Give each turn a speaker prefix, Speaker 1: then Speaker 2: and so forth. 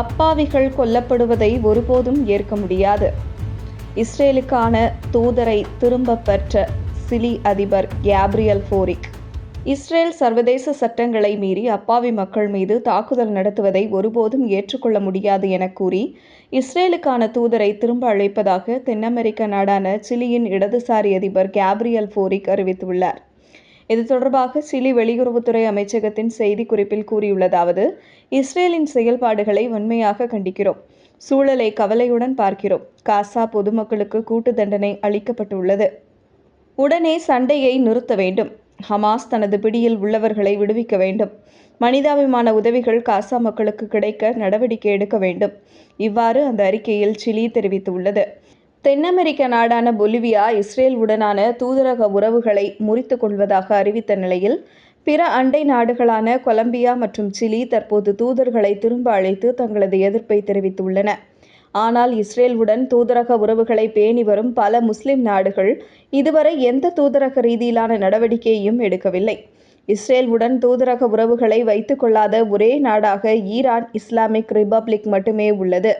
Speaker 1: அப்பாவிகள் கொல்லப்படுவதை ஒருபோதும் ஏற்க முடியாது. இஸ்ரேலுக்கான தூதரை திரும்ப பெற்ற சிலி அதிபர் கேப்ரியல் ஃபோரிக் இஸ்ரேல் சர்வதேச சட்டங்களை மீறி அப்பாவி மக்கள் மீது தாக்குதல் நடத்துவதை ஒருபோதும் ஏற்றுக்கொள்ள முடியாது என கூறி இஸ்ரேலுக்கான தூதரை திரும்ப அழைப்பதாக தென் அமெரிக்க நாடான சிலியின் இடதுசாரி அதிபர் கேப்ரியல் ஃபோரிக் அறிவித்துள்ளார். இது தொடர்பாக சிலி வெளியுறவுத்துறை அமைச்சகத்தின் செய்திக்குறிப்பில் கூறியுள்ளதாவது இஸ்ரேலின் செயல்பாடுகளை வன்மையாக கண்டிக்கிறோம். சூழலை கவலையுடன் பார்க்கிறோம். காசா பொதுமக்களுக்கு கூட்டு தண்டனை அளிக்கப்பட்டுள்ளது. உடனே சண்டையை நிறுத்த வேண்டும். ஹமாஸ் தனது பிடியில் உள்ளவர்களை விடுவிக்க வேண்டும். மனிதாபிமான உதவிகள் காசா மக்களுக்கு கிடைக்க நடவடிக்கை எடுக்க வேண்டும். இவ்வாறு அந்த அறிக்கையில் சிலி தெரிவித்துள்ளது. தென் அமெரிக்க நாடான பொலிவியா இஸ்ரேல் உடனான தூதரக உறவுகளை முறித்து கொள்வதாக அறிவித்த நிலையில் பிற அண்டை நாடுகளான கொலம்பியா மற்றும் சிலி தற்போது தூதர்களை திரும்ப அழைத்து தங்களது எதிர்ப்பை தெரிவித்துள்ளன. ஆனால் இஸ்ரேலுடன் தூதரக உறவுகளை பேணி வரும் பல முஸ்லிம் நாடுகள் இதுவரை எந்த தூதரக ரீதியிலான நடவடிக்கையையும் எடுக்கவில்லை. இஸ்ரேலுடன் தூதரக உறவுகளை வைத்துக்கொள்ளாத ஒரே நாடாக ஈரான் இஸ்லாமிக் ரிபப்ளிக் மட்டுமே உள்ளது.